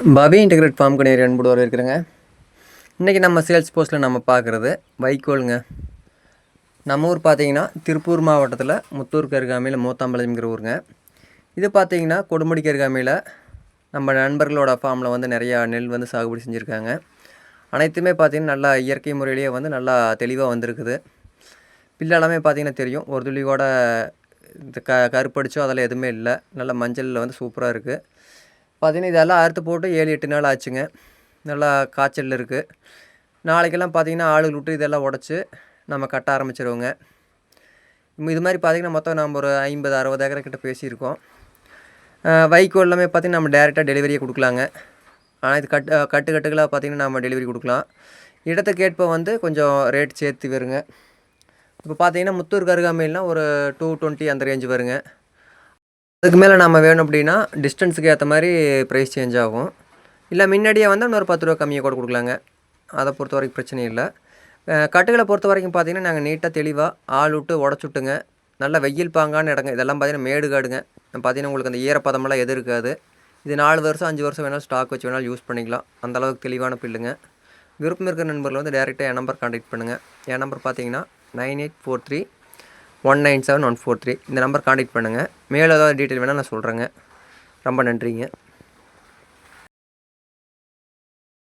பபி integrate form Kadaiyar அன்போடு வரவேற்கிறேங்க இன்றைக்கி நம்ம சேல்ஸ் போஸ்ட்டில் நம்ம பார்க்குறது வைக்கோலுங்க. நம்ம ஊர் பார்த்தீங்கன்னா திருப்பூர் மாவட்டத்தில் முத்தூர் கருகாமையில் மூத்தாம்பாளையம்ங்கிற ஊருங்க. இது பார்த்தீங்கன்னா கொடுமுடி கருகாமையில் நம்ம நண்பர்களோட ஃபார்மில் வந்து நிறையா நெல் வந்து சாகுபடி செஞ்சுருக்காங்க. அனைத்துமே பார்த்திங்கன்னா நல்லா இயற்கை முறையிலேயே வந்து நல்லா தெளிவாக வந்திருக்குது. பில்லெல்லாமே பார்த்திங்கன்னா தெரியும். ஒரு துளி கூட இந்த க கருப்படிச்சோ அதெல்லாம் எதுவுமே இல்லை. நல்லா மஞ்சளில் வந்து சூப்பராக இருக்குது பார்த்திங்கன்னா இதெல்லாம் அறுத்து போட்டு ஏழு எட்டு நாள் ஆச்சுங்க. நல்லா காய்ச்சல் இருக்குது நாளைக்கெல்லாம் பார்த்தீங்கன்னா ஆளுகள் விட்டு இதெல்லாம் உடச்சி நம்ம கட்ட ஆரம்பிச்சிருவோங்க. இது மாதிரி பார்த்தீங்கன்னா மொத்தம் நம்ம ஒரு ஐம்பது அறுபது ஏக்கரை கிட்ட பேசியிருக்கோம். வைக்கோல் எல்லாமே பார்த்தீங்கன்னா நம்ம டேரெக்டாக டெலிவரியே கொடுக்கலாங்க. ஆனால் இது கட்டு அஹ் கட்டு கட்டுகளாக பார்த்தீங்கன்னா நம்ம டெலிவரி கொடுக்கலாம். இடத்துக்கேற்ப வந்து கொஞ்சம் ரேட் சேர்த்து வருங்க. இப்போ பார்த்தீங்கன்னா முத்தூர் கருகாமையிலாம் ஒரு டூ டுவெண்ட்டி அந்த ரேஞ்சு வருங்க. அதுக்கு மேலே நம்ம வேணும் அப்படின்னா டிஸ்டன்ஸுக்கு ஏற்ற மாதிரி ப்ரைஸ் சேஞ்ச் ஆகும். இல்லை முன்னாடியே வந்தால் இன்னொரு பத்து ரூபா கம்மியாக கூட கொடுக்கலாங்க. அதை பொறுத்த வரைக்கும் பிரச்சனை இல்லை. கட்டுகளை பொறுத்த வரைக்கும் பார்த்தீங்கன்னா நாங்கள் நீட்டாக தெளிவாக ஆள் விட்டு உடச்சுட்டுங்க நல்ல வெயில் பாங்கான இடங்க. இதெல்லாம் பார்த்தீங்கன்னா மேடு காடுங்க. பார்த்தீங்கன்னா உங்களுக்கு அந்த ஈரப்பதமெல்லாம் எது இருக்காது. இது நாலு வருஷம் அஞ்சு வருஷம் வேணாலும் ஸ்டாக் வச்சு வேணாலும் யூஸ் பண்ணிக்கலாம். அந்த அளவுக்கு தெளிவான பில்லுங்க. விருப்பம் இருக்கிற நண்பர்கள் வந்து டேரெக்டாக என் நம்பர் காண்டாக்ட் பண்ணுங்கள் என் நம்பர் பார்த்தீங்கன்னா nine eight four three one nine seven one four three இந்த நம்பர் காண்டாக்ட் பண்ணுங்கள் மேலே ஏதாவது டீட்டெயில் வேணால் நான் சொல்கிறேங்க ரொம்ப நன்றிங்க.